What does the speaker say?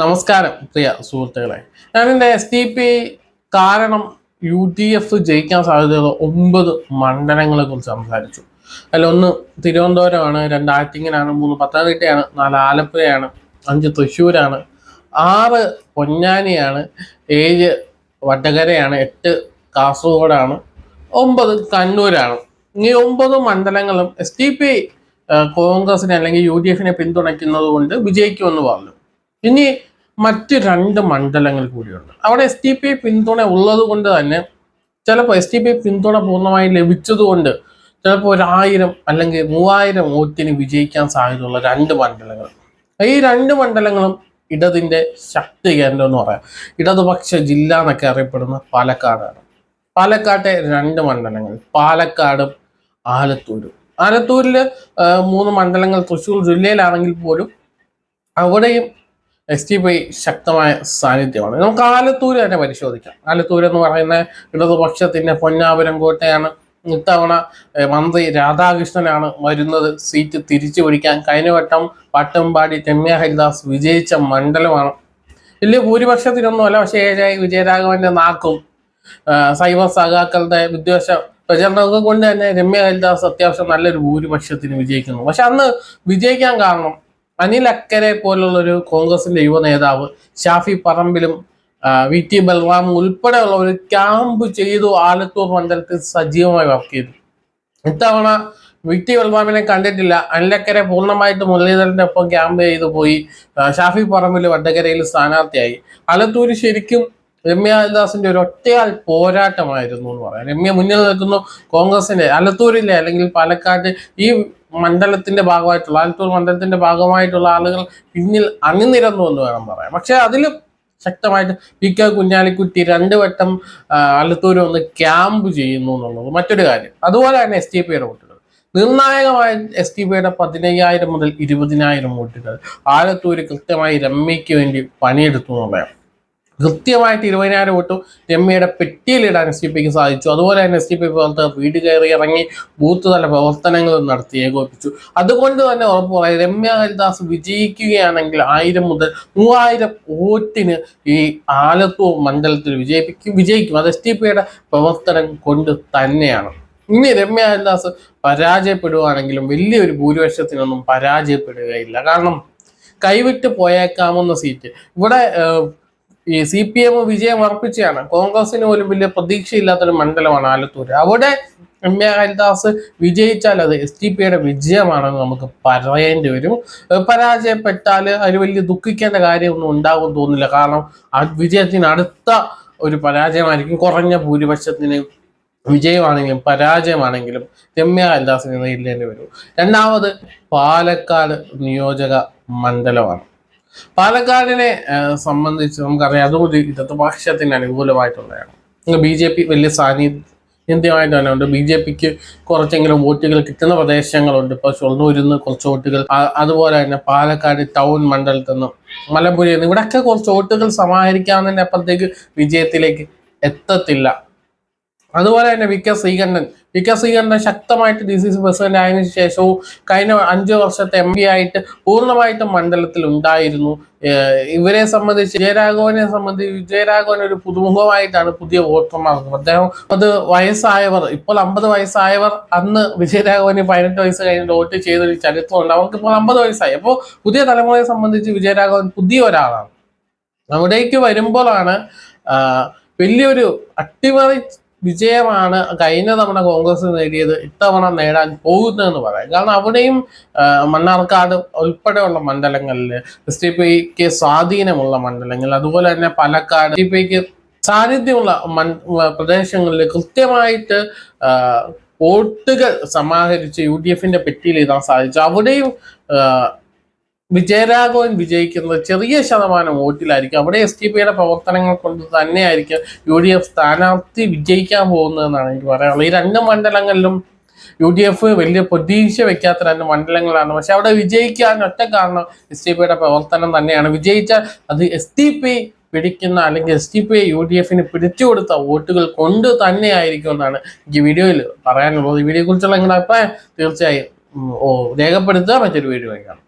നമസ്കാരം പ്രിയ സുഹൃത്തുക്കളെ. ഞാൻ എന്റെ എസ് ടി പി കാരണം യു ഡി എഫ് ജയിക്കാൻ സാധ്യതയുള്ള ഒമ്പത് മണ്ഡലങ്ങളെ കുറിച്ച് സംസാരിച്ചു. അതിൽ ഒന്ന് തിരുവനന്തപുരമാണ് രണ്ട് ആറ്റിങ്ങനാണ് മൂന്ന് പത്തനംതിട്ടയാണ് നാല് ആലപ്പുഴയാണ് അഞ്ച് തൃശ്ശൂരാണ് ആറ് പൊന്നാനിയാണ് ഏഴ് വടകരയാണ് എട്ട് കാസർഗോഡാണ് ഒമ്പത് കണ്ണൂരാണ്. ഈ ഒമ്പത് മണ്ഡലങ്ങളും എസ് ടി പി കോൺഗ്രസിനെ അല്ലെങ്കിൽ യു ഡി എഫിനെ പിന്തുണയ്ക്കുന്നത് കൊണ്ട് വിജയിക്കുമെന്ന് പറഞ്ഞു. ഇനി മറ്റ് രണ്ട് മണ്ഡലങ്ങൾ കൂടിയുണ്ട്. അവിടെ എസ് ടി പി പിന്തുണ ഉള്ളത് കൊണ്ട് തന്നെ ചിലപ്പോൾ എസ് ടി പി പിന്തുണ പൂർണമായി ലഭിച്ചതുകൊണ്ട് ചിലപ്പോൾ ഒരായിരം അല്ലെങ്കിൽ മൂവായിരം വോട്ടിന് വിജയിക്കാൻ സാധ്യതയുള്ള രണ്ട് മണ്ഡലങ്ങൾ. ഈ രണ്ട് മണ്ഡലങ്ങളും ഇടതിന്റെ ശക്തി കേന്ദ്രം എന്ന് പറയാം. ഇടതുപക്ഷ ജില്ല എന്നൊക്കെ അറിയപ്പെടുന്ന പാലക്കാടാണ്. പാലക്കാട്ടെ രണ്ട് മണ്ഡലങ്ങൾ. പാലക്കാടും ആലത്തൂരും. ആലത്തൂരിൽ മൂന്ന് മണ്ഡലങ്ങൾ തൃശ്ശൂർ ജില്ലയിലാണെങ്കിൽ പോലും അവിടെയും എസ് ടി പി ശക്തമായ സാന്നിധ്യമാണ്. നമുക്ക് ആലത്തൂർ തന്നെ പരിശോധിക്കാം. ആലത്തൂർ എന്ന് പറയുന്ന ഇടതുപക്ഷത്തിന്റെ പൊന്നാപുരം കോട്ടയാണ് ഇത്തവണ മന്ത്രി രാധാകൃഷ്ണനാണ് വരുന്നത് സീറ്റ് തിരിച്ചു പിടിക്കാൻ. കഴിഞ്ഞ വട്ടം പട്ടുംപാടി രമ്യ ഹരിദാസ് വിജയിച്ച മണ്ഡലമാണ്. വലിയ ഭൂരിപക്ഷത്തിനൊന്നുമല്ല പക്ഷേ ഏഴായി വിജയരാഘവന്റെ നാക്കും സൈബർ സഖാക്കളുടെ വിദ്വേഷ പ്രചരണമൊക്കെ കൊണ്ട് തന്നെ രമ്യ ഹരിദാസ് അത്യാവശ്യം നല്ലൊരു ഭൂരിപക്ഷത്തിന് വിജയിക്കുന്നു. പക്ഷെ അന്ന് വിജയിക്കാൻ കാരണം അനിൽ അക്കരെ പോലുള്ള ഒരു കോൺഗ്രസിന്റെ യുവ നേതാവ് ഷാഫി പറമ്പിലും വി. ടി. ബൽറാം ഉൾപ്പെടെയുള്ള ഒരു ക്യാമ്പ് ചെയ്തു ആലത്തൂർ മണ്ഡലത്തിൽ സജീവമായി വർക്ക് ചെയ്തു. ഇത്തവണ വി. ടി. ബൽറാമിനെ കണ്ടിട്ടില്ല. അനിലക്കരെ പൂർണമായിട്ട് മുരളീധരന്റെ ഒപ്പം ക്യാമ്പ് ചെയ്തു പോയി ഷാഫി പറമ്പിൽ വടകരയിൽ സ്ഥാനാർത്ഥിയായി. ആലത്തൂർ ശരിക്കും രമ്യ ഹരിദാസിന്റെ ഒരു ഒറ്റയാൾ പോരാട്ടമായിരുന്നു എന്ന് പറയാം. രമ്യ മുന്നിൽ നിൽക്കുന്നു കോൺഗ്രസിന്റെ അലത്തൂരിലെ അല്ലെങ്കിൽ പാലക്കാട് ഈ മണ്ഡലത്തിന്റെ ഭാഗമായിട്ടുള്ള ആലത്തൂർ മണ്ഡലത്തിന്റെ ഭാഗമായിട്ടുള്ള ആളുകൾ പിന്നിൽ അണിനിരന്നു എന്ന് വേണം പറയാം പക്ഷെ അതിൽ ശക്തമായിട്ട് പി കെ കുഞ്ഞാലിക്കുട്ടി രണ്ട് വട്ടം ആലത്തൂർ ഒന്ന് ക്യാമ്പ് ചെയ്യുന്നു എന്നുള്ളത് മറ്റൊരു കാര്യം. അതുപോലെ തന്നെ എസ് ടി പിയുടെ വോട്ടുകൾ. നിർണായകമായ എസ് ടി പിയുടെ പതിനയ്യായിരം മുതൽ ഇരുപതിനായിരം വോട്ടുകൾ ആലത്തൂർ കൃത്യമായി രമ്യയ്ക്ക് വേണ്ടി പണിയെടുത്തു എന്നുള്ളതാണ് കൃത്യമായിട്ട് ഇരുപതിനായിരം വോട്ടും രമ്യയുടെ പെട്ടിയിലിടാൻ എസ് ടി പിക്ക് സാധിച്ചു. അതുപോലെ തന്നെ എസ് ടി പി പ്രവർത്തകർ വീട് കയറി ഇറങ്ങി ബൂത്ത് തല പ്രവർത്തനങ്ങൾ നടത്തി ഏകോപിച്ചു അതുകൊണ്ട് തന്നെ ഉറപ്പ് പറയാം രമ്യ ഹരിദാസ് വിജയിക്കുകയാണെങ്കിൽ ആയിരം മുതൽ മൂവായിരം വോട്ടിന് ഈ ആലത്തൂർ മണ്ഡലത്തിൽ വിജയിപ്പിക്കും വിജയിക്കും. അത് എസ് ടി പിയുടെ പ്രവർത്തനം കൊണ്ട് തന്നെയാണ്. ഇനി രമ്യ ഹരിദാസ് പരാജയപ്പെടുവാണെങ്കിലും വലിയൊരു ഭൂരിപക്ഷത്തിനൊന്നും പരാജയപ്പെടുകയില്ല. കാരണം കൈവിട്ട് പോയേക്കാമെന്ന സീറ്റ്. ഇവിടെ ഈ സി പി എം വിജയം ഉറപ്പിച്ചാണ് കോൺഗ്രസിന് പോലും വലിയ പ്രതീക്ഷയില്ലാത്തൊരു മണ്ഡലമാണ് ആലത്തൂർ അവിടെ എം എ ഹരിദാസ് വിജയിച്ചാൽ അത് എസ് ടി പിയുടെ വിജയമാണെന്ന് നമുക്ക് പറയേണ്ടി വരും. പരാജയപ്പെട്ടാൽ അതിൽ വലിയ ദുഃഖിക്കേണ്ട കാര്യമൊന്നും ഉണ്ടാകും തോന്നില്ല കാരണം ആ വിജയത്തിന് അടുത്ത ഒരു പരാജയമായിരിക്കും. കുറഞ്ഞ ഭൂരിപക്ഷത്തിന് വിജയമാണെങ്കിലും പരാജയമാണെങ്കിലും രമ്യ ഹരിദാസിനെ നേരിടേണ്ടി വരും. രണ്ടാമത് പാലക്കാട് നിയോജക മണ്ഡലമാണ്. പാലക്കാടിനെ സംബന്ധിച്ച് നമുക്കറിയാം അതും ഒരു ഇടതുപക്ഷത്തിന് അനുകൂലമായിട്ടുള്ളതാണ്. ബി ജെ പി വലിയ സാന്നിധ്യമായിട്ട് തന്നെ ഉണ്ട്. ബി ജെ പിക്ക് കുറച്ചെങ്കിലും വോട്ടുകൾ കിട്ടുന്ന പ്രദേശങ്ങളുണ്ട്. ഇപ്പോൾ ഷൊർണൂരിൽ നിന്ന് കുറച്ച് വോട്ടുകൾ അതുപോലെ തന്നെ പാലക്കാട് ടൗൺ മണ്ഡലത്തിൽ നിന്നും മലമ്പുഴയിൽ നിന്ന് ഇവിടെയൊക്കെ കുറച്ച് വോട്ടുകൾ സമാഹരിക്കാവുന്നതിന് അപ്പുറത്തേക്ക് വിജയത്തിലേക്ക് എത്തത്തില്ല. അതുപോലെ തന്നെ V K Sreekandan. V K Sreekandan ശക്തമായിട്ട് ഡി സി സി പ്രസിഡന്റ് ആയതിനു ശേഷവും കഴിഞ്ഞ അഞ്ചു വർഷത്തെ എം പി ആയിട്ട് പൂർണമായിട്ടും മണ്ഡലത്തിൽ ഉണ്ടായിരുന്നു ഇവരെ സംബന്ധിച്ച് വിജയരാഘവനെ സംബന്ധിച്ച് വിജയരാഘവൻ ഒരു പുതുമുഖമായിട്ടാണ് പുതിയ വോട്ടർമാർക്ക് അദ്ദേഹം അത് വയസ്സായവർ ഇപ്പോൾ അമ്പത് വയസ്സായവർ അന്ന് വിജയരാഘവന് പതിനെട്ട് വയസ്സ് കഴിഞ്ഞ് വോട്ട് ചെയ്തൊരു ചരിത്രമുണ്ട്. അവർക്ക് ഇപ്പോൾ അമ്പത് വയസ്സായി. അപ്പോൾ പുതിയ തലമുറയെ സംബന്ധിച്ച് വിജയരാഘവൻ പുതിയ ഒരാളാണ്. അവിടേക്ക് വരുമ്പോഴാണ് വലിയൊരു അട്ടിമറി വിജയമാണ് കഴിഞ്ഞ തവണ കോൺഗ്രസ് നേടിയത് ഇത്തവണ നേടാൻ പോകുന്നതെന്ന് പറയാം. കാരണം അവിടെയും മണ്ണാർക്കാട് ഉൾപ്പെടെയുള്ള മണ്ഡലങ്ങളിൽ എസ് ഡി പിക്ക് സ്വാധീനമുള്ള മണ്ഡലങ്ങൾ അതുപോലെ തന്നെ പാലക്കാട് എസ് ഡി പിക്ക് സാന്നിധ്യമുള്ള മൺ പ്രദേശങ്ങളിൽ കൃത്യമായിട്ട് വോട്ടുകൾ സമാഹരിച്ച് യു ഡി എഫിന്റെ പെട്ടിയിൽ എഴുതാൻ സാധിച്ചു. അവിടെയും വിജയരാഘവൻ വിജയിക്കുന്നത് ചെറിയ ശതമാനം വോട്ടിലായിരിക്കും. അവിടെ എസ് ടി പിയുടെ പ്രവർത്തനങ്ങൾ കൊണ്ട് തന്നെയായിരിക്കും യു ഡി എഫ് സ്ഥാനാർത്ഥി വിജയിക്കാൻ പോകുന്നതെന്നാണ് എനിക്ക് പറയാനുള്ളത്. ഈ രണ്ട് മണ്ഡലങ്ങളിലും യു ഡി എഫ് വലിയ പ്രതീക്ഷ വെക്കാത്ത രണ്ട് മണ്ഡലങ്ങളാണ്. പക്ഷെ അവിടെ വിജയിക്കാൻ ഒറ്റ കാരണം എസ് ടി പിയുടെ പ്രവർത്തനം തന്നെയാണ്. വിജയിച്ചാൽ അത് എസ് ടി പി പിടിക്കുന്ന അല്ലെങ്കിൽ S T P U D എഫിന് പിടിച്ചു കൊടുത്ത വോട്ടുകൾ കൊണ്ട് തന്നെയായിരിക്കും എന്നാണ് എനിക്ക് വീഡിയോയിൽ പറയാനുള്ളത്. ഈ വീഡിയോയെ കുറിച്ചുള്ള നിങ്ങളുടെ അഭിപ്രായം തീർച്ചയായും രേഖപ്പെടുത്തുക. മറ്റൊരു വീഡിയോ കാണാം.